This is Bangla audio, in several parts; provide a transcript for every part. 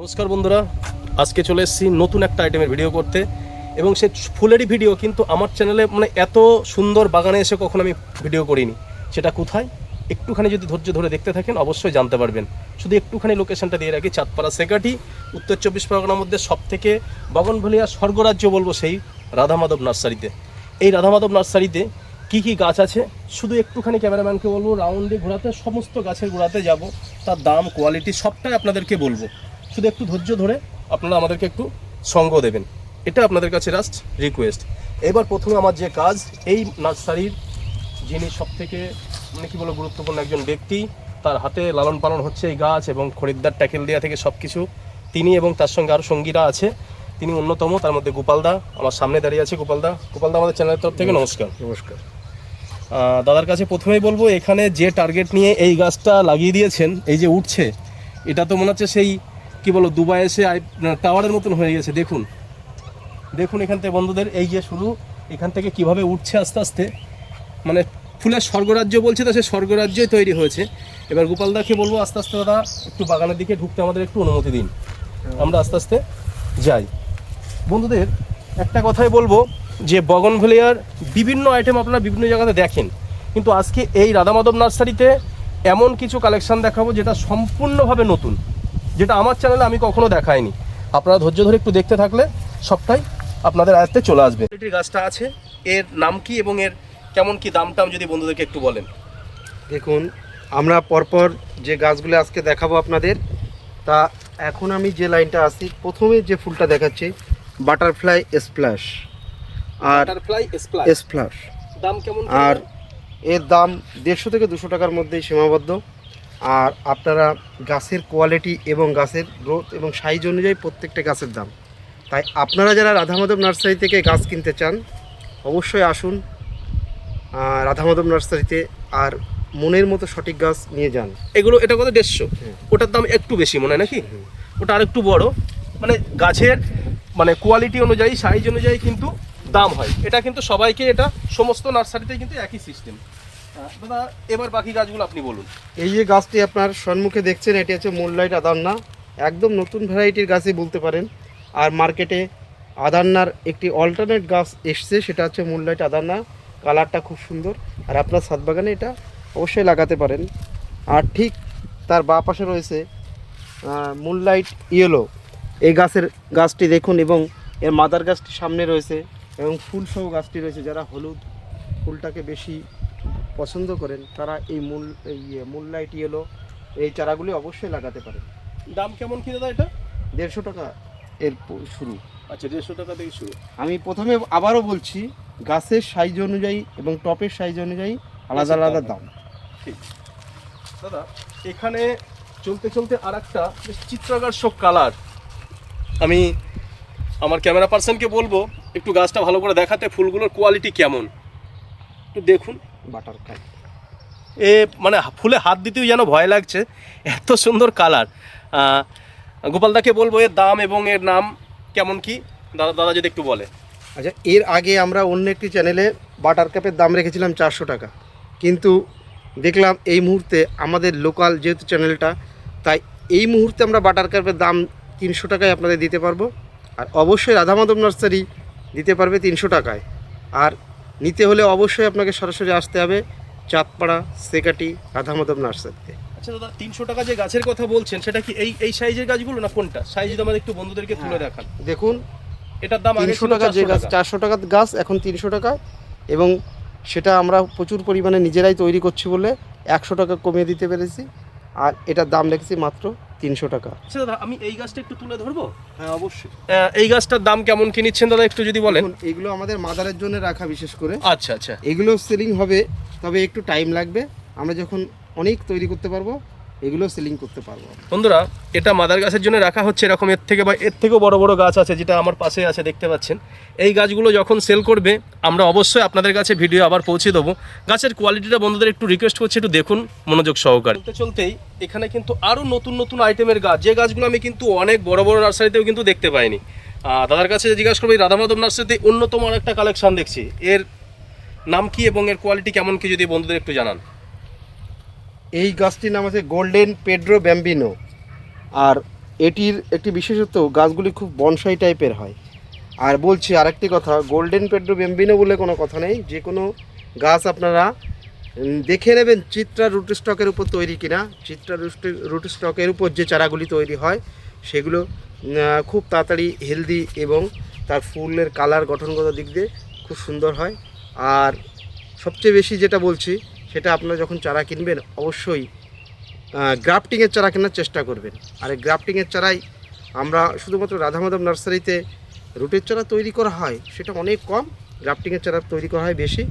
নমস্কার বন্ধুরা, আজকে চলে এসেছি নতুন একটা আইটেমের ভিডিও করতে। এবং সে ফুলেরই ভিডিও কিন্তু আমার চ্যানেলে মানে এত সুন্দর বাগানে এসে কখনো আমি ভিডিও করিনি। সেটা কোথায়? একটুখানি যদি ধৈর্য ধরে দেখতে থাকেন, অবশ্যই জানতে পারবেন। শুধু একটুখানি লোকেশনটা দিয়ে রাখি, চাঁদপাড়া সেকাটি, উত্তর চব্বিশ পরগনার মধ্যে সব থেকে বগনভলিয়া স্বর্গরাজ্য বলব সেই রাধামাধব নার্সারিতে। এই রাধামাধব নার্সারিতে কি কি গাছ আছে? শুধু একটুখানি ক্যামেরাম্যানকে বলব রাউন্ডে ঘোরাতে, সমস্ত গাছের গোড়াতে যাব। তার দাম কোয়ালিটি সবটাই আপনাদেরকে বলব। শুধু একটু ধৈর্য ধরে আপনারা আমাদেরকে একটু সঙ্গ দেবেন। এটা আপনাদের কাছে লাস্ট রিকোয়েস্ট এবার প্রথমে আমার যে কাজ এই নার্সারির যিনি সব থেকে মানে কি বলো গুরুত্বপূর্ণ একজন ব্যক্তি তার হাতে লালন পালন হচ্ছে এই গাছ এবং খরিদ্দার ট্যাকেল দেওয়া থেকে সব কিছু তিনি এবং তার সঙ্গে আরও সঙ্গীরা আছে। তিনি অন্যতম তার মধ্যে গোপালদা আমার সামনে দাঁড়িয়ে আছে গোপালদা গোপালদা আমাদের চ্যানেলের তরফ থেকে নমস্কার। নমস্কার। দাদার কাছে প্রথমেই বলব এখানে যে টার্গেট নিয়ে এই গাছটা লাগিয়ে দিয়েছেন এই যে উঠছে এটা তো মনে হচ্ছে সেই কি বলো, দুবাই এসে টাওয়ারের মতন হয়ে গেছে, দেখুন। দেখুন এখান থেকে বন্ধুদের, এই যে শুরু এখান থেকে কীভাবে উঠছে আস্তে আস্তে। মানে ফুলের স্বর্গরাজ্য বলছে তো, সে স্বর্গরাজ্যই তৈরি হয়েছে। এবার গোপালদাকে বলব, আস্তে আস্তে দাদা, একটু বাগানের দিকে ঢুকতে আমাদের একটু অনুমতি দিন। আমরা আস্তে আস্তে যাই। বন্ধুদের, একটা কথাই বলব যে, বগন বগনভেলিয়ার বিভিন্ন আইটেম আপনারা বিভিন্ন জায়গাতে দেখেন। কিন্তু আজকে এই রাধামাধব নার্সারিতে এমন কিছু কালেকশন দেখাবো যেটা সম্পূর্ণভাবে নতুন। যেটা আমার চ্যানেলে আমি কখনো দেখাইনি। আপনারা ধৈর্য ধরে একটু দেখতে থাকলে সবটাই আপনাদের আয়ত্তে চলে আসবে। কোয়ালিটির গাছটা আছে এর নাম কি এবং এর কেমন কি দাম টাম যদি বন্ধুদেরকে একটু বলেন? দেখুন আমরা পরপর যে গাছগুলো আজকে দেখাবো আপনাদের তা এখন আমি যে লাইনটা আসি প্রথমে যে ফুলটা দেখাচ্ছি বাটারফ্লাই স্প্ল্যাশ আর বাটারফ্লাই স্প্ল্যাশ দাম কেমন আর এর দাম দেড়শো থেকে দুশো টাকার মধ্যেই সীমাবদ্ধ। আর আপনারা গাছের কোয়ালিটি এবং গাছের গ্রোথ এবং সাইজ অনুযায়ী প্রত্যেকটা গাছের দাম। তাই আপনারা যারা রাধামাধব নার্সারি থেকে গাছ কিনতে চান অবশ্যই আসুন রাধামাধব নার্সারিতে আর মনের মতো সঠিক গাছ নিয়ে যান। এগুলো এটা কত দেড়শো? ওটার দাম একটু বেশি মনে হয় নাকি? ওটা আর একটু বড়। মানে গাছের মানে কোয়ালিটি অনুযায়ী সাইজ অনুযায়ী কিন্তু দাম হয়। এটা কিন্তু সবাইকে এটা সমস্ত নার্সারিতে কিন্তু একই সিস্টেম দাদা এবার বাকি গাছগুলো আপনি বলুন। এই যে গাছটি আপনার সম্মুখে দেখছেন, এটি হচ্ছে মুনলাইট আদান্না। একদম নতুন ভ্যারাইটির গাছই বলতে পারেন। আর মার্কেটে আদান্নার একটি অল্টারনেট গাছ এসছে, সেটা হচ্ছে মুনলাইট আদান্না। কালারটা খুব সুন্দর। আর আপনার ছাদ এটা অবশ্যই লাগাতে পারেন। আর ঠিক তার বাঁ পাশে রয়েছে মুনলাইট ইয়েলো এই গাছের গাছটি দেখুন এবং এর মাদার গাছটি সামনে রয়েছে এবং ফুল সহ গাছটি রয়েছে। যারা হলুদ ফুলটাকে বেশি পছন্দ করেন তারা এই মূল এই মুনলাইট ইয়েলো এই চারাগুলি অবশ্যই লাগাতে পারেন। দাম কেমন কি দাদা এটা? দেড়শো টাকা এর শুরু। আচ্ছা দেড়শো টাকা থেকে শুরু। আমি প্রথমে আবারও বলছি গাছের সাইজ অনুযায়ী এবং টপের সাইজ অনুযায়ী আলাদা আলাদা দাম। ঠিক। দাদা এখানে চলতে চলতে আর একটা চিত্রাকর্ষক কালার। আমি আমার ক্যামেরা পার্সনকে বলব একটু গাছটা ভালো করে দেখাতে ফুলগুলোর কোয়ালিটি কেমন। একটু দেখুন। বাটার খাই। এ মানে ফুলে হাত দিতেও যেন ভয় লাগছে এত সুন্দর কালার। গোপালদাকে বলব এর দাম এবং এর নাম কেমন কি? দাদা দাদা যদি একটু বলে। আচ্ছা এর আগে আমরা অন্য একটি চ্যানেলে বাটার কাপের দাম রেখেছিলাম চারশো টাকা। কিন্তু দেখলাম এই মুহূর্তে আমাদের লোকাল যেহেতু চ্যানেলটা তাই এই মুহূর্তে আমরা বাটার কাপের দাম তিনশো টাকায় আপনাদের দিতে পারব। আর অবশ্যই রাধামাধব নার্সারি দিতে পারবে তিনশো টাকায়। আর নিতে হলে অবশ্যই আপনাকে সরাসরি আসতে হবে চাঁদপাড়া সেকাটি রাধামাধব নার্সারিতে আচ্ছা দাদা তিনশো টাকা যে গাছের কথা বলছেন সেটা কি এই এই সাইজের গাছগুলো না কোনটা? সাইজ আমাদের একটু বন্ধুদেরকে তুলে হ্যাঁ। দেখান। দেখুন এটার দাম তিনশো টাকা যে গাছ চারশো টাকার গাছ এখন তিনশো টাকায় এবং সেটা আমরা প্রচুর পরিমাণে নিজেরাই তৈরি করছি বলে একশো টাকা কমিয়ে দিতে পেরেছি। আর এটার দাম রেখেছি মাত্র তিনশো টাকা। আচ্ছা দাদা আমি এই গাছটা একটু তুলে ধরবো? হ্যাঁ অবশ্যই। এই গাছটার দাম কেমন কি নিচ্ছেন দাদা একটু যদি বলেন? দেখুন এগুলো আমাদের মাদারের জন্য রাখা বিশেষ করে। আচ্ছা আচ্ছা। এগুলো সেলিং হবে তবে একটু টাইম লাগবে। আমরা যখন অনেক তৈরি করতে পারব এগুলো সেলিং করতে পারব বন্ধুরা, এটা মাদার গাছের জন্য রাখা হচ্ছে এরকম এর থেকে বা এর থেকেও বড় বড় গাছ আছে যেটা আমার পাশে আছে, দেখতে পাচ্ছেন। এই গাছগুলো যখন সেল করবে, আমরা অবশ্যই আপনাদের কাছে ভিডিও আবার পৌঁছে দেবো। গাছের কোয়ালিটিটা বন্ধুদের একটু রিকোয়েস্ট করছি, একটু দেখুন মনোযোগ সহকারে। চলতে চলতেই এখানে কিন্তু আরও নতুন নতুন আইটেমের গাছ। যে গাছগুলো আমি কিন্তু অনেক বড় বড় নার্সারিতেও কিন্তু দেখতে পাইনি। দাদার কাছে জিজ্ঞাসা করব, এই রাধামাধব নার্সারিতে অন্যতম আর একটা কালেকশন দেখছি। এর নাম কি এবং এর কোয়ালিটি কেমন কি যদি বন্ধুদের একটু জানান। এই গাছটির নাম আছে গোল্ডেন পেড্রো ব্যাম্বিনো। আর এটির একটি বিশেষত্ব, গাছগুলি খুব বনসাই টাইপের হয়। আর বলছি আরেকটি কথা, গোল্ডেন পেড্রো ব্যাম্বিনো বলে কোনো কথা নেই। যে কোনো গাছ আপনারা দেখে নেবেন চিত্রা রুট স্টকের উপর তৈরি কিনা। চিত্রা রুট স্টকের উপর যে চারাগুলি তৈরি হয়, সেগুলো খুব তাড়াতাড়ি হেলদি এবং তার ফুলের কালার গঠনগত দিক দিয়ে খুব সুন্দর হয়। আর সবচেয়ে বেশি যেটা বলছি সেটা আপনারা যখন চারা কিনবেন, অবশ্যই গ্রাফটিংয়ের চারা কেনার চেষ্টা করবেন। আর এই গ্রাফটিংয়ের চারাই আমরা শুধুমাত্র রাধা মাধব নার্সারিতে রুটের চারা তৈরি করা হয়, সেটা অনেক কম, গ্রাফটিংয়ের চারা তৈরি করা হয় বেশি।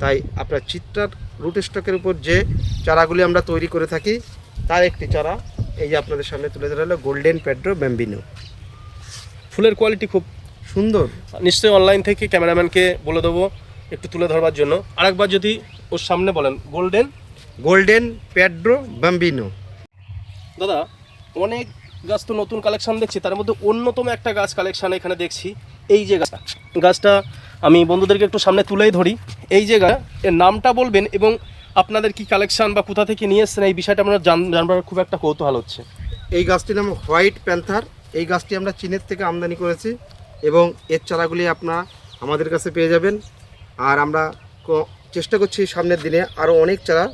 তাই আপনার চিত্রার, রুট স্টকের উপর যে চারাগুলি আমরা তৈরি করে থাকি, তার একটি চারা এই যে আপনাদের সামনে তুলে ধরা হলো গোল্ডেন পেড্রো ব্যাম্বিনো ফুলের কোয়ালিটি খুব সুন্দর। নিশ্চয়ই অনলাইন থেকে ক্যামেরাম্যানকে বলে দেবো, একটু তুলে ধরবার জন্য। আরেকবার যদি ওর সামনে বলেন গোল্ডেন? গোল্ডেন প্যাড্রো ব্যাম্বিনো দাদা অনেক গাছ তো নতুন কালেকশন দেখছি তার মধ্যে অন্যতম একটা গাছ কালেকশন এখানে দেখছি এই যে গাছটা। গাছটা আমি বন্ধুদেরকে একটু সামনে তুলেই ধরি। এই যে গাছ এর নামটা বলবেন এবং আপনাদের কি কালেকশন বা কোথা থেকে নিয়ে এসছেন এই বিষয়টা আমরা জান জানবার খুব একটা কৌতূহল হচ্ছে। এই গাছটির নাম হোয়াইট প্যান্থার। এই গাছটি আমরা চীনের থেকে আমদানি করেছি এবং এর চারাগুলি আপনারা আমাদের কাছে পেয়ে যাবেন। আর আমরা ক- চেষ্টা করছি সামনের দিনে আরও অনেক চারা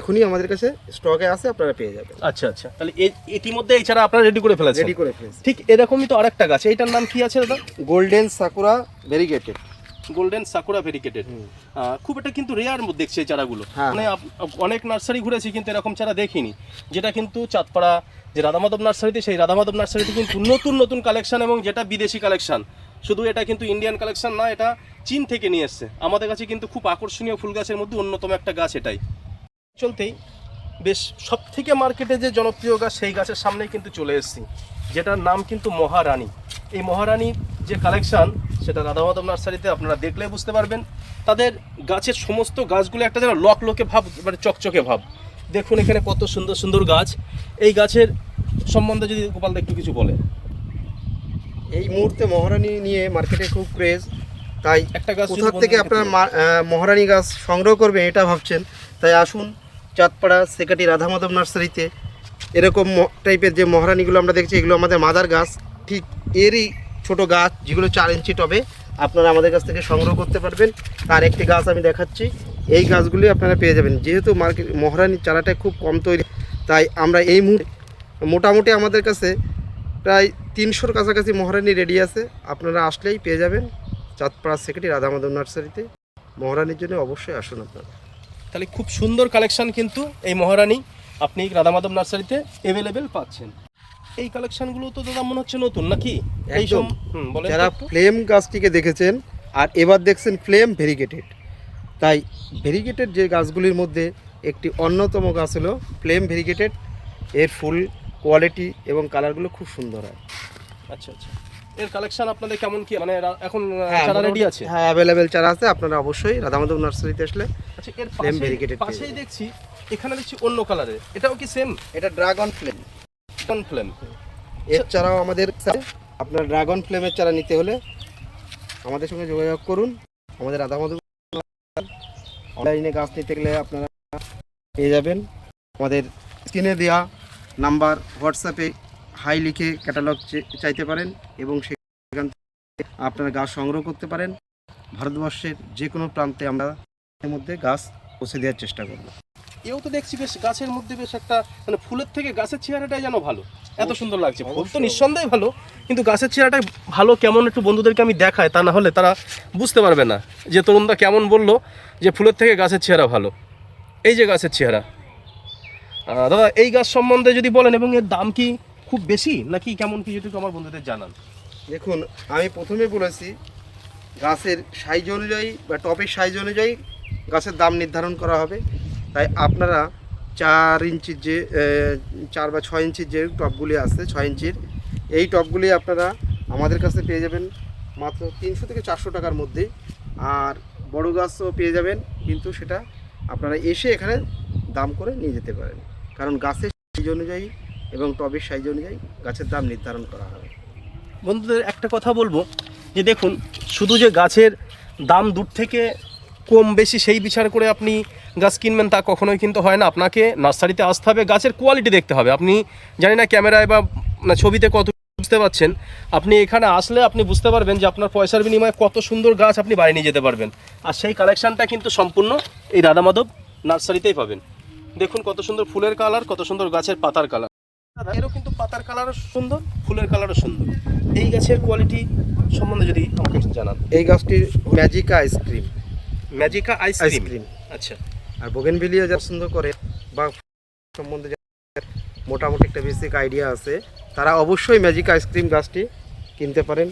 এখনই আমাদের কাছে স্টকে আছে আপনারা পেয়ে যাবেন। আচ্ছা আচ্ছা। তাহলে ইতিমধ্যে এই চারা আপনারা রেডি করে ফেলেছেন? রেডি করে ফেলেছি। ঠিক এরকমই তো আরেকটা গাছ। এইটার নাম কি আছে দাদা? Golden sakura variegated golden sakura variegated খুব একটা কিন্তু রেয়ার মধ্যে দেখছি এই চারাগুলো। হ্যাঁ। মানে অনেক নার্সারি ঘুরেছি কিন্তু এরকম চারা দেখিনি। যেটা কিন্তু চাঁদপাড়া যে রাধামাধব নার্সারিতে সেই রাধামাধব নার্সারিতে কিন্তু নতুন নতুন কালেকশন এবং যেটা বিদেশি কালেকশন শুধু এটা কিন্তু ইন্ডিয়ান কালেকশন না, এটা চীন থেকে নিয়ে এসছে। আমাদের কাছে কিন্তু খুব আকর্ষণীয় ফুল গাছের মধ্যে অন্যতম একটা গাছ এটাই। চলতেই বেশ সব থেকে মার্কেটে যে জনপ্রিয় গাছ, সেই গাছের সামনেই কিন্তু চলে এসেছি, যেটার নাম কিন্তু মহারানী। এই মহারানীর যে কালেকশন সেটা রাধামাধব নার্সারিতে আপনারা দেখলে বুঝতে পারবেন। তাদের গাছের সমস্ত গাছগুলো একটা যেন লক লকে ভাব মানে চকচকে ভাব। দেখুন এখানে কত সুন্দর সুন্দর গাছ। এই গাছের সম্বন্ধে যদি গোপাল দা একটু কিছু বলে। এই মুহূর্তে মহারানী নিয়ে মার্কেটে খুব ক্রেজ তাই একটা গাছ যদি কোথা থেকে আপনার মহারানী গাছ সংগ্রহ করবেন এটা ভাবছেন তাই আসুন চাঁদপাড়া সেকাটি রাধা মাধব নার্সারিতে এরকম টাইপের যে মহারানীগুলো আমরা দেখছি এগুলো আমাদের মাদার গাছ ঠিক এরই ছোট গাছ যেগুলো চার ইঞ্চি টবে আপনারা আমাদের কাছ থেকে সংগ্রহ করতে পারবেন। তার একটি গাছ আমি দেখাচ্ছি এই গাছগুলি আপনারা পেয়ে যাবেন। যেহেতু মার্কেট মহারানীর চারাটা খুব কম তৈরি তাই আমরা এই মুহূর্তে মোটামুটি আমাদের কাছে প্রায় তিনশোর কাছাকাছি মহারানী রেডি আছে। আপনারা আসলেই পেয়ে যাবেন চাঁদপাড়া সেক্রেটারি রাধা মাধব নার্সারিতে। মহারানীর জন্য অবশ্যই আসুন আপনারা। তাহলে খুব সুন্দর কালেকশন কিন্তু এই মহারানী। আপনি রাধামাধব নার্সারিতে অ্যাভেলেবেল পাচ্ছেন। এই কালেকশনগুলো তো দাদা মনে হচ্ছে নতুন নাকি? এই একদম। যারা ফ্লেম গাছটিকে দেখেছেন আর এবার দেখছেন ফ্লেম ভেরিগেটেড তাই ভেরিগেটেড যে গাছগুলির মধ্যে একটি অন্যতম গাছ হলো ফ্লেম ভেরিগেটেড এর ফুল কোয়ালিটি এবং কালারগুলো খুব সুন্দর হয়। আচ্ছা আচ্ছা। এর কালেকশন আপনাদের কেমন কি? মানে এখন হ্যাঁ, চারা রেডি আছে? হ্যাঁ অ্যাভেলেবেল চারা আছে আপনারা অবশ্যই রাধা মাধব নার্সারিতে আসলে আচ্ছা এর পাশেই-। দেখছি এখানে দেখছি অন্য কালারের এটাও কি সেম এটা ড্রাগন ফ্লেম কোন ফ্লেম এর চারাও আমাদের। আপনার ড্রাগন ফ্লেমের চারা নিতে হলে আমাদের সঙ্গে যোগাযোগ করুন। আমাদের রাধা মাধব অনলাইনে গাছ নিতে গেলে আপনারা পেয়ে যাবেন। আমাদের স্ক্রিনে দেওয়া নাম্বার হোয়াটসঅ্যাপে হাই লিখে ক্যাটালগ চাইতে পারেন এবং সেখান থেকে আপনারা গাছ সংগ্রহ করতে পারেন। ভারতবর্ষের যে কোনো প্রান্তে আমরা এর মধ্যে গাছ পৌঁছে দেওয়ার চেষ্টা করব। এও তো দেখছি বেশ গাছের মধ্যে বেশ একটা মানে ফুলের থেকে গাছের চেহারাটাই যেন ভালো। এত সুন্দর লাগছে। ফুল তো নিঃসন্দেহে ভালো কিন্তু গাছের চেহারাটাই ভালো কেমন একটু বন্ধুদেরকে আমি দেখাই তা না হলে তারা বুঝতে পারবে না যে তরুণদা কেমন বলল যে ফুলের থেকে গাছের চেহারা ভালো। এই যে গাছের চেহারা। দাদা, এই গাছ সম্বন্ধে যদি বলেন, এবং এর দাম কি খুব বেশি, নাকি কেমন কি যদি আমার বন্ধুদের জানান? দেখুন, আমি প্রথমে বলেছি, গাছের সাইজ অনুযায়ী বা টপের সাইজ অনুযায়ী গাছের দাম নির্ধারণ করা হবে। তাই আপনারা চার ইঞ্চির যে চার বা ছয় ইঞ্চির যে টপগুলি আছে, ছয় ইঞ্চির, এই টপগুলি আপনারা আমাদের কাছে পেয়ে যাবেন মাত্র তিনশো থেকে চারশো টাকার মধ্যে। আর বড় গাছও পেয়ে যাবেন, কিন্তু সেটা আপনারা এসে এখানে দাম করে নিয়ে যেতে পারেন। কারণ গাছের সাইজ অনুযায়ী এবং টবের সাইজ অনুযায়ী গাছের দাম নির্ধারণ করা হবে। বন্ধুদের একটা কথা বলব, যে দেখুন, শুধু যে গাছের দাম দূর থেকে কম বেশি সেই বিচার করে আপনি গাছ কিনবেন তা কখনোই কিন্তু হয় না। আপনাকে নার্সারিতে আসতে হবে, গাছের কোয়ালিটি দেখতে হবে। আপনি জানি না ক্যামেরায় বা ছবিতে কত বুঝতে পারছেন। আপনি এখানে আসলে আপনি বুঝতে পারবেন যে আপনার পয়সার বিনিময়ে কত সুন্দর গাছ আপনি বাড়ি নিয়ে যেতে পারবেন। আর সেই কালেকশানটা কিন্তু সম্পূর্ণ এই রাধা মাধব নার্সারিতেই পাবেন। দেখুন কত সুন্দর ফুলের কালার কত সুন্দর গাছের পাতার কালার। এরও কিন্তু পাতার কালারও সুন্দর ফুলের কালারও সুন্দর। এই গাছের কোয়ালিটি সম্বন্ধে যদি আমাকে জানান। এই গাছটির ম্যাজিকা আইসক্রিম ম্যাজিকা আইসক্রিম আচ্ছা। আর বোগেনভিলিয়া যা পছন্দ করে বা সম্বন্ধে মোটামুটি একটা বেসিক আইডিয়া আছে তারা অবশ্যই ম্যাজিক আইসক্রিম গাছটি কিনতে পারেন।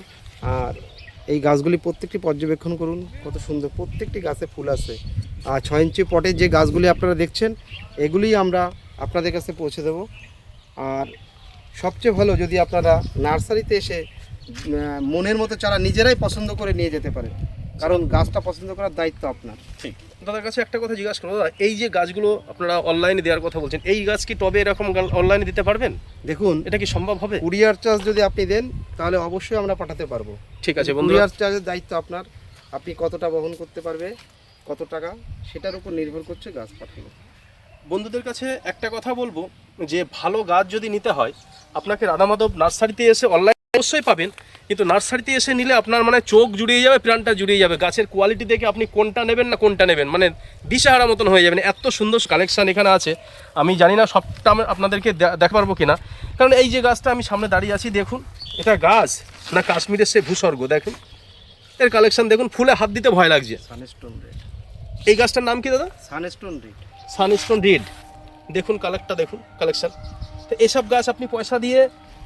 আর এই গাছগুলি প্রত্যেকটি পর্যবেক্ষণ করুন কত সুন্দর প্রত্যেকটি গাছে ফুল আছে। আর ছয় ইঞ্চি পটের যে গাছগুলি আপনারা দেখছেন এগুলিই আমরা আপনাদের কাছে পৌঁছে দেব। আর সবচেয়ে ভালো যদি আপনারা নার্সারিতে এসে মনের মতো চারা নিজেরাই পছন্দ করে নিয়ে যেতে পারেন। কারণ গাছটা পছন্দ করার দায়িত্ব আপনার। ঠিক। দাদার কাছে একটা কথা জিজ্ঞাসা করব দাদা এই যে গাছগুলো আপনারা অনলাইনে দেওয়ার কথা বলছেন এই গাছ কি টবে এরকম অনলাইনে দিতে পারবেন? দেখুন এটা কি সম্ভব হবে? কুরিয়ার চার্জ যদি আপনি দেন তাহলে অবশ্যই আমরা পাঠাতে পারব। ঠিক আছে কুরিয়ার চার্জের দায়িত্ব আপনার। আপনি কতটা বহন করতে পারবে কত টাকা সেটার উপর নির্ভর করছে গাছ পাঠানো। বন্ধুদের কাছে একটা কথা বলব যে ভালো গাছ যদি নিতে হয় আপনাকে রাধামাধব নার্সারিতে এসে অনলাইন অবশ্যই পাবেন কিন্তু নার্সারিতে এসে নিলে আপনার মানে চোখ জুড়িয়ে যাবে প্রাণটা জুড়িয়ে যাবে। গাছের কোয়ালিটি দেখে আপনি কোনটা নেবেন না কোনটা নেবেন মানে দিশাহারা মতন হয়ে যাবেন। এত সুন্দর কালেকশান এখানে আছে। আমি জানি না সবটা আপনাদেরকে দে- দেখাতে পারব কিনা। কারণ এই যে গাছটা আমি সামনে দাঁড়িয়ে আছি দেখুন এটা গাছ না কাশ্মীরের সে ভূস্বর্গ দেখুন। এর কালেকশান দেখুন ফুলে হাত দিতে ভয় লাগছে। সানস্টোন রেড এই গাছটার নাম কি দাদা? Sunstone red. Sunstone red. দেখুন কালেক্টটা দেখুন কালেকশন তো এসব গাছ আপনি পয়সা দিয়ে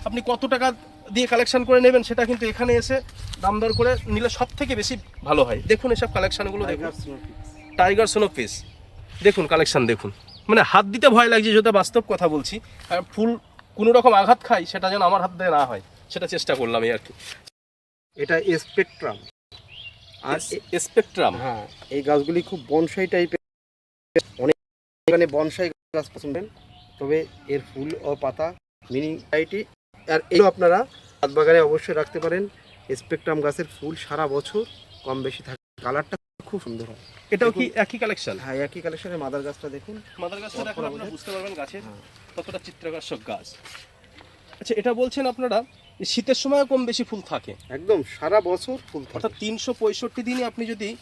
আপনি কত টাকা দিয়ে কালেকশন করে নেবেন সেটা কিন্তু এখানে এসে দাম দর করে নিলে সব থেকে বেশি ভালো হয়। দেখুন এসব কালেকশনগুলো দেখুন। টাইগার সোনো পিস দেখুন কালেকশন দেখুন। মানে হাত দিতে ভয় লাগছে যেটা বাস্তব কথা বলছি। আর ফুল কোনো রকম আঘাত খাই সেটা যেন আমার হাত দিয়ে না হয় সেটা চেষ্টা করলাম এই আর কি। এটা স্পেকট্রাম আর স্পেকট্রাম হ্যাঁ এই গাছগুলি খুব বনসাই টাইপের অনেক এখানে বনসাই গাছ পছন্দ তবে এর ফুল ও পাতা মিনিং ভ্যারাইটি আর এগুলো আপনারা হাত বাগানে অবশ্যই রাখতে পারেন। স্পেকট্রাম গাছের ফুল সারা বছর কম বেশি থাকে। কালারটা খুব সুন্দর হয়। এটাও কি একই কালেকশন হ্যাঁ একই কালেকশনের মাদার গাছটা দেখুন। মাদার গাছটা দেখুন আপনারা বুঝতে পারবেন গাছের হ্যাঁ। কতটা চিত্রাকর্ষক গাছ। আচ্ছা এটা বলছেন আপনারা শীতের সময় কম বেশি ফুল থাকে। একদম সারা বছর ফুল থাকে। অর্থাৎ তিনশো পঁয়ষট্টি দিনই আপনি যদি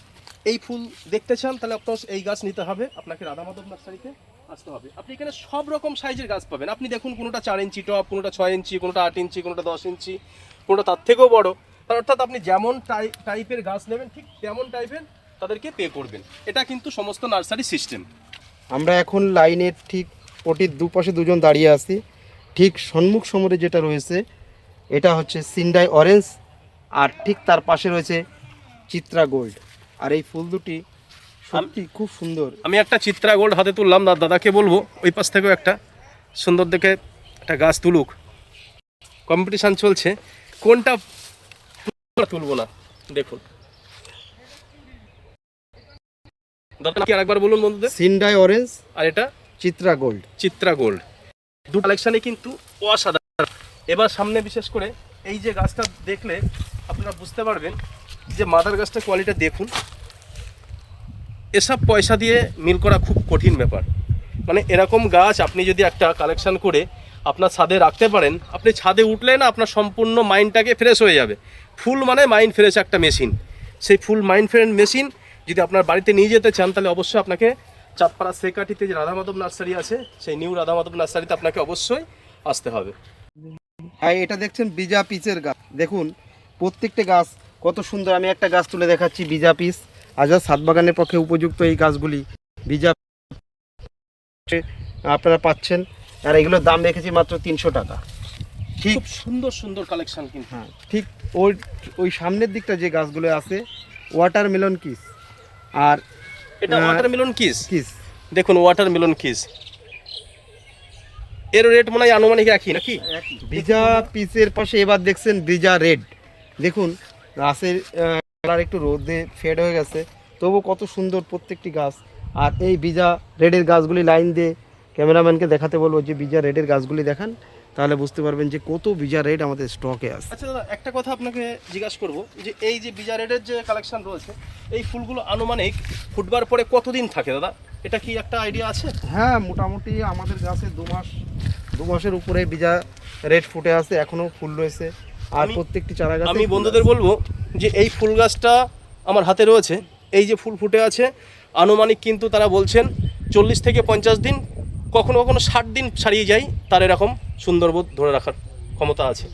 এই ফুল দেখতে চান তাহলে আপনার এই গাছ নিতে হবে। আপনাকে রাধা মাধব নার্সারিতে আসতে হবে। আপনি এখানে সব রকম সাইজের গাছ পাবেন। আপনি দেখুন কোনোটা চার ইঞ্চি টপ কোনোটা ছয় ইঞ্চি কোনোটা আট ইঞ্চি কোনোটা দশ ইঞ্চি কোনোটা তার থেকেও বড়। তার অর্থাৎ আপনি যেমন টাই- টাইপের গাছ নেবেন ঠিক তেমন টাইপের তাদেরকে পে করবেন। এটা কিন্তু সমস্ত নার্সারি সিস্টেম। আমরা এখন লাইনের ঠিক পটির দুপাশে দুজন দাঁড়িয়ে আছি। ঠিক সম্মুখ সমরে যেটা রয়েছে এটা হচ্ছে সিন্ডাই অরেঞ্জ আর ঠিক তার পাশে রয়েছে চিত্রা গোল্ড। আর এই ফুল দুটি সত্যি খুব সুন্দর। আমি একটা চিত্রা গোল্ড হাতে তুললাম দাদাকে বলব ওই পাশ থেকেও একটা সুন্দর দেখে একটা গাছ তুলুক। কম্পিটিশান চলছে। কোনটা তুলবো না দেখুন। দাদা কি আরেকবার বলুন বন্ধুদের? সিন্ডাই অরেঞ্জ আর এটা? চিত্রা গোল্ড। চিত্রা গোল্ড। দু কালেকশানে কিন্তু অসাধারণ। এবার সামনে বিশেষ করে এই যে গাছটা দেখলে আপনারা বুঝতে পারবেন যে মাদার গাছটা কোয়ালিটি দেখুন। এসব পয়সা দিয়ে মিল করা খুব কঠিন ব্যাপার। মানে এরকম গাছ আপনি যদি একটা কালেকশন করে আপনার ছাদে রাখতে পারেন, আপনি ছাদে উঠলে না আপনার সম্পূর্ণ মাইন্ডটাকে ফ্রেশ হয়ে যাবে। ফুল মানে মাইন্ড ফ্রেশ একটা মেশিন সেই ফুল মাইন্ড ফ্রেশ মেশিন যদি আপনার বাড়িতে নিয়ে যেতে চান, তাহলে অবশ্যই আপনাকে চাঁদপাড়া সেকাটিতে যে রাধা মাধব নার্সারি আছে, সেই নিউ রাধা মাধব নার্সারিতে আপনাকে অবশ্যই আসতে হবে। হ্যাঁ এটা দেখছেন বিজা পিচের গাছ। দেখুন প্রত্যেকটা গাছ কত সুন্দর। আমি একটা গাছ তুলে দেখাচ্ছি বিজা পিস আজাদ সাত বাগানের পক্ষে উপযুক্ত এই গাছগুলি। বিজা আপনারা পাচ্ছেন। আর এগুলোর দাম রেখেছি মাত্র তিনশো টাকা। ঠিক খুব সুন্দর সুন্দর কালেকশন কিন্তু। হ্যাঁ ঠিক ওই ওই সামনের দিকটা যে গাছগুলো আছে ওয়াটার মেলন কিস আর এটা ওয়াটারমেলন কিস কিস দেখুন ওয়াটারমেলন কিস এর রেট মনে হয় আনুমানিক একই নাকি? ভিজা পিসের পাশে এবার দেখছেন ভিজা রেড। দেখুন গাছের কালার একটু রোদে ফেড হয়ে গেছে। তবু কত সুন্দর প্রত্যেকটি গাছ। আর এই ভিজা রেডের গাছগুলি লাইন দিয়ে ক্যামেরাম্যানকে দেখাতে বলব যে ভিজা রেডের গাছগুলি দেখান তাহলে বুঝতে পারবেন যে কত ভিজা রেড আমাদের স্টকে আছে। আচ্ছা দাদা একটা কথা আপনাকে জিজ্ঞাসা করব যে এই যে ভিজা রেডের যে কালেকশন রয়েছে এই ফুলগুলো আনুমানিক ফুটবার পরে কতদিন থাকে দাদা? এটা কি একটা আইডিয়া আছে? হ্যাঁ মোটামুটি আমাদের গাছে দু মাস দু মাসের উপরে বীজা রেড ফুটে আছে এখনও ফুল রয়েছে। আর প্রত্যেকটি চারা গাছ আমি বন্ধুদের বলব যে এই ফুল গাছটা আমার হাতে রয়েছে এই যে ফুল ফুটে আছে আনুমানিক কিন্তু তারা বলছেন চল্লিশ থেকে পঞ্চাশ দিন কখনো কখনো ষাট দিন ছাড়িয়ে যায় তার এরকম সুন্দরবোধ ধরে রাখার ক্ষমতা আছে।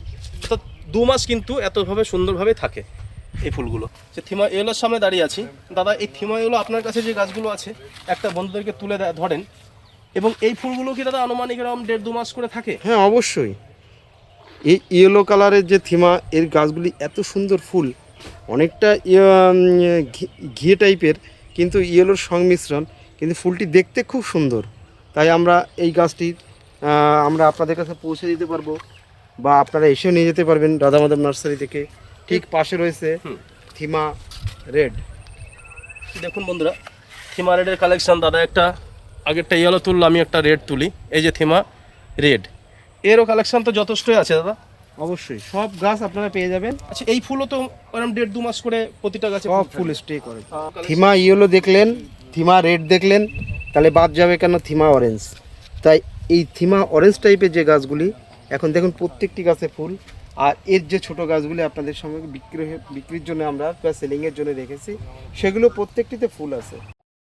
অর্থাৎ দু মাস কিন্তু এতভাবে সুন্দরভাবে থাকে এই ফুলগুলো। যে থিমা এলোর সামনে দাঁড়িয়ে আছি। দাদা এই থিমা এলো আপনার কাছে যে গাছগুলো আছে একটা বন্ধুদেরকে তুলে ধরেন এবং এই ফুলগুলো কি দাদা আনুমানিক এরকম দেড় দু মাস করে থাকে? হ্যাঁ অবশ্যই। এই ইয়েলো কালারের যে থিমা এর গাছগুলি এত সুন্দর ফুল অনেকটা ঘি- ঘিয়ে টাইপের কিন্তু ইয়েলোর সংমিশ্রণ কিন্তু ফুলটি দেখতে খুব সুন্দর। তাই আমরা এই গাছটি আমরা আপনাদের কাছে পৌঁছে দিতে পারব বা আপনারা এসেও নিয়ে যেতে পারবেন রাধা মাধব নার্সারি থেকে। ঠিক পাশে রয়েছে থিমা রেড। দেখুন বন্ধুরা থিমা রেডের কালেকশন দাদা একটা আগেরটা ইয়েলো তুললো আমি একটা রেড তুলি। এই যে থিমা রেড এরও কালেকশন তো যথেষ্টই আছে দাদা। অবশ্যই। সব গাছ আপনারা পেয়ে যাবেন। আচ্ছা এই ফুলও তো ওরকম দেড় দু মাস করে প্রতিটা গাছে সব ফুল স্টে করে। থিমা ইয়েলো দেখলেন থিমা রেড দেখলেন তাহলে বাদ যাবে কেন থিমা অরেঞ্জ তাই এই থিমা অরেঞ্জ টাইপের যে গাছগুলি এখন দেখুন প্রত্যেকটি গাছে ফুল আর এর যে ছোট গাছগুলি আপনাদের সঙ্গে বিক্রি হয়ে- বিক্রির জন্য আমরা বা সেলিংয়ের জন্য রেখেছি সেগুলো প্রত্যেকটিতে ফুল আছে।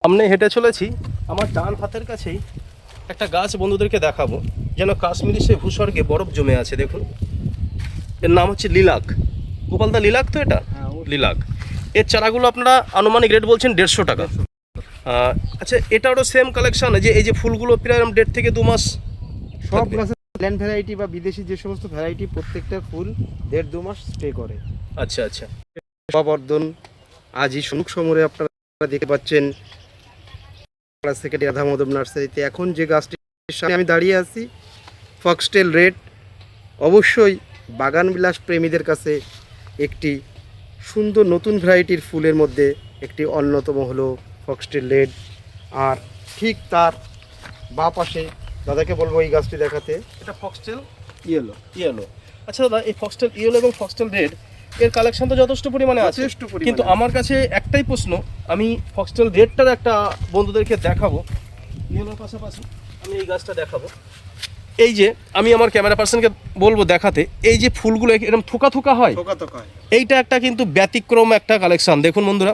সামনে হেঁটে চলেছি। আমার ডান হাতের কাছেই একটা গাছ বন্ধুদেরকে দেখাবো। যেন কাশ্মীরি সে ভূস্বর্গে বরফ জমে আছে দেখুন। এর নাম হচ্ছে লিলাক। গোপালদা লিলাক তো এটা? হ্যাঁ, লিলাক। এর চারাগুলো আপনারা আনুমানিক রেট বলছেন দেড়শো টাকা। আচ্ছা এটারও সেম কালেকশন যে এই যে ফুলগুলো প্রায় দেড় থেকে দু মাস সব। গাছের ল্যান্ড ভ্যারাইটি বা বিদেশি যে সমস্ত ভ্যারাইটি প্রত্যেকটা ফুল দেড় দু মাস স্টে করে। আচ্ছা আচ্ছা। সবর্ধন আজই সনুক সমরে আপনারা দেখতে পাচ্ছেন সেকেন্ড রাধা মাধব নার্সারিতে। এখন যে গাছটির সামনে আমি দাঁড়িয়ে আছি ফক্সটেল রেড অবশ্যই বাগান বিলাস প্রেমীদের কাছে একটি সুন্দর নতুন ভ্যারাইটির ফুলের মধ্যে একটি অন্যতম হলো ফক্সটেল রেড আর ঠিক তার বা পাশে দাদাকে বলব এই গাছটি দেখাতে। এটা ফক্সটেল ইয়েলো ইয়েলো আচ্ছা দাদা এই ফক্সটেল ইয়েলো এবং ফক্সটেল রেড এর কালেকশন তো যথেষ্ট পরিমাণে আছে। কিন্তু আমার কাছে একটাই প্রশ্ন আমি ফক্সটেল রেডটার একটা বন্ধুদেরকে দেখাবো। ইয়েলোর পাশাপাশি আমি এই গাছটা দেখাবো। এই যে আমি আমার ক্যামেরা পার্সনকে বলব দেখাতে এই যে ফুলগুলো এরকম থোকা থোকা হয় থোকা থোকা হয়। এইটা একটা কিন্তু ব্যতিক্রম একটা কালেকশন দেখুন বন্ধুরা।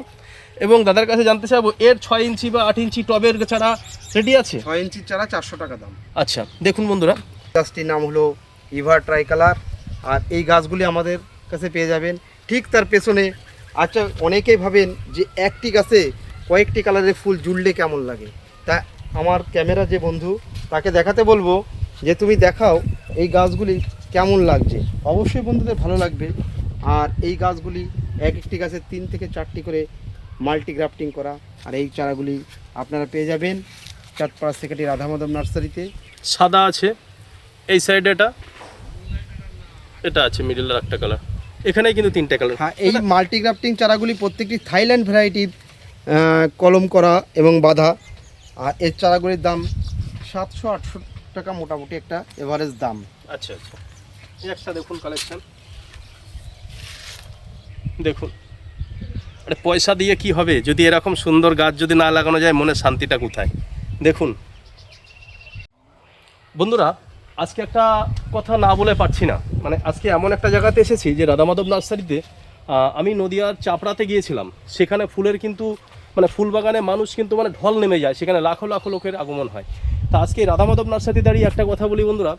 এবং দাদার কাছে জানতে চাইব এর ছয় ইঞ্চি বা আট ইঞ্চি টবের চারা রেডি আছে? ছয় ইঞ্চির চারা চারশো টাকা দাম। আচ্ছা দেখুন বন্ধুরা। গাছটির নাম হলো ইভার ট্রাই কালার আর এই গাছগুলি আমাদের কাছে পেয়ে যাবেন। ঠিক তার পেছনে আচ্ছা অনেকেই ভাবেন যে একটি গাছে কয়েকটি কালারের ফুল জুড়লে কেমন লাগে? তা আমার ক্যামেরা যে বন্ধু, তাকে দেখাতে বলব যে তুমি দেখাও এই গাছগুলি কেমন লাগছে। অবশ্যই বন্ধুদের ভালো লাগবে। আর এই গাছগুলি এক একটি গাছে তিন থেকে চারটি করে মাল্টি গ্রাফটিং করা। আর এই চারাগুলি আপনারা পেয়ে যাবেন চাঁদপাড়া সেক্রেটারি রাধা মাধব নার্সারিতে। সাদা আছে, এই সাইডে এটা। এটা আছে মিডিলের একটা কালার এখানে কিন্তু তিনটে কালার হ্যাঁ এই মাল্টিগ্রাফটিং চারাগুলি প্রত্যেকটি থাইল্যান্ড ভ্যারাইটির কলম করা এবং বাঁধা। আর এর চারাগুলির দাম সাতশো আটশো টাকা মোটামুটি একটা এভারেজ দাম। আচ্ছা আচ্ছা। একটা দেখুন কালেকশন দেখুন। আরে পয়সা দিয়ে কি হবে? যদি এরকম সুন্দর গাছ যদি না লাগানো যায় মনে শান্তিটা কোথায়? দেখুন। বন্ধুরা আজকে একটা কথা না বলে পারছি না। মানে আজকে এমন একটা জায়গাতে এসেছি যে রাধামাধব নার্সারিতে আমি নদিয়ার চাপড়াতে গিয়েছিলাম। সেখানে ফুলের কিন্তু মানে ফুল বাগানে মানুষ কিন্তু মানে ঢল নেমে যায়। সেখানে লাখো লাখো লোকের আগমন হয়। তা আজকে রাধামাধব নার্সারিতে দাঁড়িয়ে একটা কথা বলি বন্ধুরা।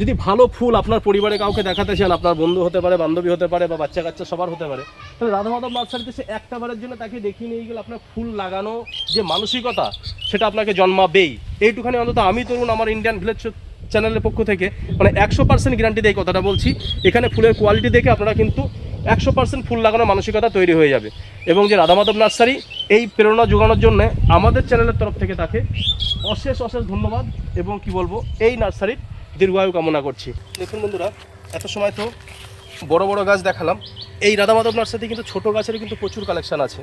যদি ভালো ফুল আপনার পরিবারে কাউকে দেখাতে চান, আপনার বন্ধু হতে পারে, বান্ধবী হতে পারে বা বাচ্চা কাচ্চা সবার হতে পারে, তাহলে রাধামাধব নার্সারিতে সে একটা বারের জন্য তাকে দেখিয়ে নিয়ে গেলে আপনার ফুল লাগানো যে মানসিকতা, সেটা আপনাকে জন্মাবেই। এইটুখানি অন্তত আমি, তরুণ, আমার ইন্ডিয়ান ভিলেজ চ্যানেলের পক্ষ থেকে মানে একশো পার্সেন্ট গ্যারান্টি দিয়ে কথাটা বলছি। এখানে ফুলের কোয়ালিটি দেখে আপনারা কিন্তু একশো পার্সেন্ট ফুল লাগানোর মানসিকতা তৈরি হয়ে যাবে। এবং যে রাধামাধব নার্সারি, এই প্রেরণা যোগানোর জন্য আমাদের চ্যানেলের তরফ থেকে তাকে অশেষ অশেষ ধন্যবাদ এবং কি বলব, এই নার্সারির দীর্ঘায়ু কামনা করছি। দেখুন বন্ধুরা, এত সময় তো বড় বড় গাছ দেখালাম। এই রাধামাধব নার্সারিতে কিন্তু ছোট গাছের কিন্তু প্রচুর কালেকশন আছে।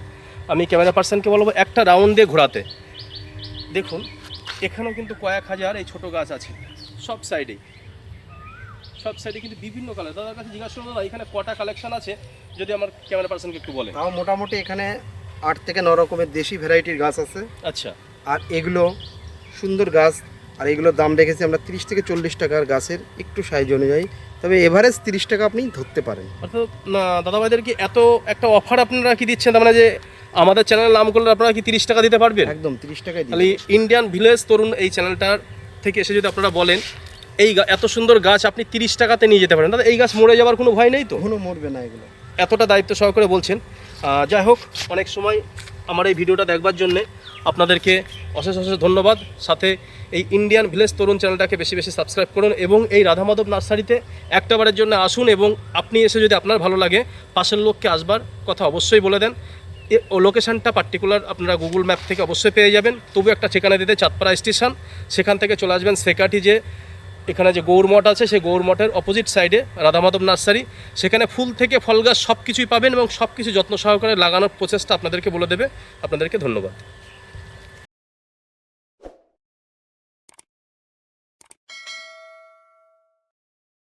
আমি ক্যামেরা পার্সনকে বলব, একটা রাউন্ড দিয়ে ঘোরাতে। দেখুন এখানেও কিন্তু কয়েক হাজার এই ছোট গাছ আছে সব সাইডেই সব সাইডে কিন্তু বিভিন্ন কালার দাদার কাছে জিজ্ঞাসা করো দাদা এখানে কটা কালেকশন আছে? যদি আমার ক্যামেরা পার্সনকে একটু বলে। তাও মোটামুটি এখানে আট থেকে ন রকমের দেশি ভ্যারাইটির গাছ আছে। আচ্ছা। আর এগুলো সুন্দর গাছ আর এগুলোর দাম রেখেছি আমরা তিরিশ থেকে চল্লিশ টাকার গাছের একটু সাইজ অনুযায়ী। তবে এভারেজ তিরিশ টাকা আপনি ধরতে পারেন। অর্থাৎ না দাদাভাইদের কি এত একটা অফার আপনারা কি দিচ্ছেন? তার মানে যে আমাদের চ্যানেলের নাম করলে আপনারা কি তিরিশ টাকা দিতে পারবেন? একদম তিরিশ টাকায় তাহলে ইন্ডিয়ান ভিলেজ তরুণ এই চ্যানেলটার থেকে এসে যদি আপনারা বলেন এই এত সুন্দর গাছ আপনি তিরিশ টাকাতে নিয়ে যেতে পারেন। দাদা এই গাছ মরে যাওয়ার কোনো ভয় নেই তো? কখনো মরবে না এগুলো। এতটা দায়িত্ব সহকারে বলছেন। যাই হোক অনেক সময় আমার এই ভিডিওটা দেখবার জন্যে আপনাদেরকে অশেষ অশেষ ধন্যবাদ। সাথে এই ইন্ডিয়ান ভিলেজ তরুণ চ্যানেলটাকে বেশি বেশি সাবস্ক্রাইব করুন এবং এই রাধা মাধব নার্সারিতে একটা বারের জন্য আসুন এবং আপনি এসে যদি আপনার ভালো লাগে, পাশের লোককে আসবার কথা অবশ্যই বলে দেন। ও লোকেশানটা পার্টিকুলার আপনারা গুগল ম্যাপ থেকে অবশ্যই পেয়ে যাবেন। তবু একটা ঠিকানা দিতে চাঁদপাড়া স্টেশন সেখান থেকে চলে আসবেন সেকাটি যে এখানে যে গৌরমঠ আছে, সেই গৌরমঠের অপোজিট সাইডে রাধামাধব নার্সারি। সেখানে ফুল থেকে ফল গাছ সব কিছুই পাবেন এবং সব কিছু যত্ন সহকারে লাগানোর প্রচেষ্টা আপনাদেরকে বলে দেবে। আপনাদেরকে ধন্যবাদ।